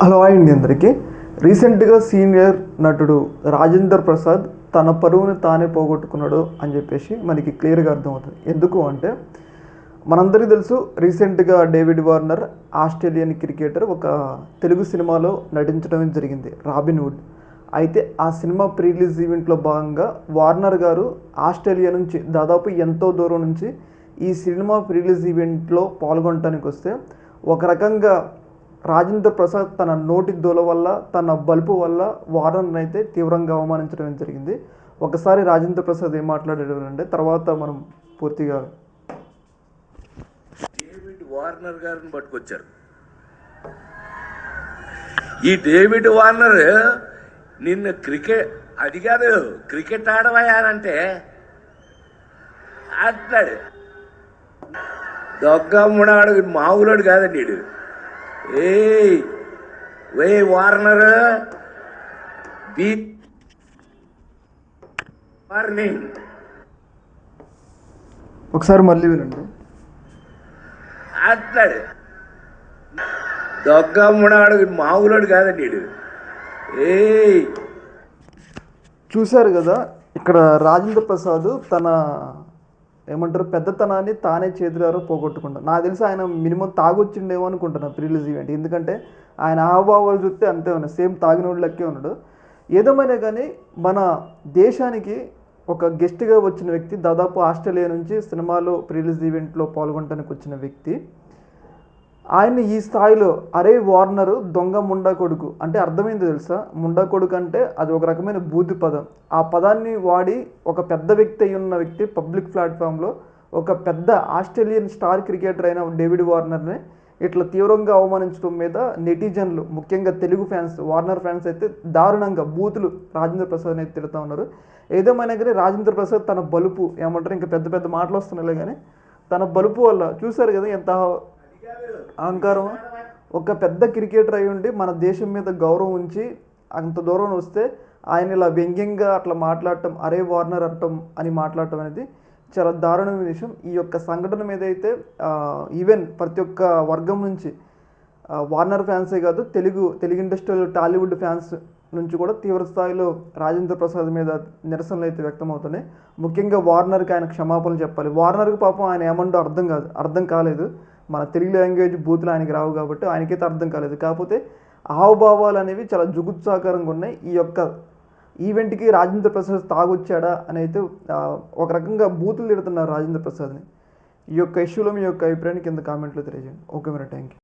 Hello అండి అందరికీ. రీసెంట్గా సీనియర్ నటుడు రాజేందర్ ప్రసాద్ తన పరువుని తానే పోగొట్టుకున్నాడు అని చెప్పేసి మనకి క్లియర్గా అర్థమవుతుంది. ఎందుకు అంటే మనందరికీ తెలుసు రీసెంట్గా డేవిడ్ వార్నర్ ఆస్ట్రేలియన్ క్రికెటర్ ఒక తెలుగు సినిమాలో నటించడం జరిగింది రాబిన్ వుడ్. అయితే ఆ సినిమా ప్రీ రిలీజ్ ఈవెంట్లో భాగంగా వార్నర్ గారు ఆస్ట్రేలియా నుంచి దాదాపు ఎంతో దూరం నుంచి ఈ సినిమా ప్రీ రిలీజ్ ఈవెంట్లో పాల్గొనడానికి వస్తే ఒక రకంగా రాజేంద్ర ప్రసాద్ తన నోటి దూల వల్ల తన బలుపు వల్ల వార్నర్ని అయితే తీవ్రంగా అవమానించడం జరిగింది. ఒకసారి రాజేంద్ర ప్రసాద్ ఏం మాట్లాడాడు అంటే తర్వాత మనం పూర్తిగా డేవిడ్ వార్నర్ గారిని పట్టుకొచ్చారు. ఈ డేవిడ్ వార్నర్ నిన్న క్రికెట్ అది కాదు క్రికెట్ ఆడవయానంటే అంటాడు దొగ్గమ్ముడాడు మామూలుడు కాదండి వే వార్నర్. Be warning. ఒకసారి మళ్ళీ వినండి. అంటాడు దొగ్గమ్ముడాడు మామూలుడు కాదండి వీడు ఏయ్. చూశారు కదా ఇక్కడ రాజేంద్ర ప్రసాద్ తన ఏమంటారు పెద్దతనాన్ని తానే చేతులారో పోగొట్టుకుంటాను నాకు తెలిసి ఆయన మినిమం తాగొచ్చిండేమో అనుకుంటున్నాను ప్రీలీజ్ ఈవెంట్. ఎందుకంటే ఆయన హావభావాలు చూస్తే అంతే ఉన్నాయి. సేమ్ తాగినోడు లెక్కే ఉన్నాడు. ఏదేమైనా కానీ మన దేశానికి ఒక గెస్ట్గా వచ్చిన వ్యక్తి దాదాపు ఆస్ట్రేలియా నుంచి సినిమాలో ప్రీలీజ్ ఈవెంట్లో పాల్గొనడానికి వచ్చిన వ్యక్తి. ఆయన ఈ స్థాయిలో అరే వార్నరు దొంగ ముండా కొడుకు అంటే అర్థమైంది తెలుసా? ముండా కొడుకు అంటే అది ఒక రకమైన బూతి పదం. ఆ పదాన్ని వాడి ఒక పెద్ద వ్యక్తి అయి ఉన్న వ్యక్తి పబ్లిక్ ప్లాట్ఫామ్లో ఒక పెద్ద ఆస్ట్రేలియన్ స్టార్ క్రికెటర్ అయిన డేవిడ్ వార్నర్ని ఇట్లా తీవ్రంగా అవమానించడం మీద నెటిజన్లు ముఖ్యంగా తెలుగు ఫ్యాన్స్ వార్నర్ ఫ్యాన్స్ అయితే దారుణంగా బూతులు రాజేంద్ర ప్రసాద్ అయితే తిడుతూ ఉన్నారు. ఏదేమైనా కానీ రాజేంద్ర ప్రసాద్ తన బలుపు ఏమంటారు ఇంకా పెద్ద పెద్ద మాటలు వస్తున్నాయి కానీ తన బలుపు వల్ల చూశారు కదా ఎంత అహంకారం ఒక పెద్ద క్రికెటర్ అయి ఉండి మన దేశం మీద గౌరవం ఉంచి అంత దూరం వస్తే ఆయన ఇలా వ్యంగ్యంగా అట్లా మాట్లాడటం అరే వార్నర్ అంటం అని మాట్లాడటం అనేది చాలా దారుణమైన విషయం. ఈ యొక్క సంఘటన మీద అయితే ఈవెన్ ప్రతి ఒక్క వర్గం నుంచి వార్నర్ ఫ్యాన్సే కాదు తెలుగు తెలుగు ఇండస్ట్రీలో టాలీవుడ్ ఫ్యాన్స్ నుంచి కూడా తీవ్ర స్థాయిలో రాజేంద్ర ప్రసాద్ మీద నిరసనలు అయితే వ్యక్తమవుతున్నాయి. ముఖ్యంగా వార్నర్కి ఆయన క్షమాపణలు చెప్పాలి. వార్నర్కి పాపం ఆయన ఏమంటో అర్థం కాదు అర్థం కాలేదు. మన తెలుగు లాంగ్వేజ్ బూతులు ఆయనకి రావు కాబట్టి ఆయనకైతే అర్థం కాలేదు. కాకపోతే హావభావాలు అనేవి చాలా జుగుత్సాకరంగా ఉన్నాయి. ఈ యొక్క ఈవెంట్కి రాజేంద్ర ప్రసాద్ తాగొచ్చాడా అని అయితే ఒక రకంగా బూతులు తిడుతున్నారు రాజేంద్ర ప్రసాద్ని. ఈ యొక్క ఇష్యూలో మీ యొక్క అభిప్రాయాన్ని కింద కామెంట్లో తెలియజేయండి. ఓకే మరి థ్యాంక్ యూ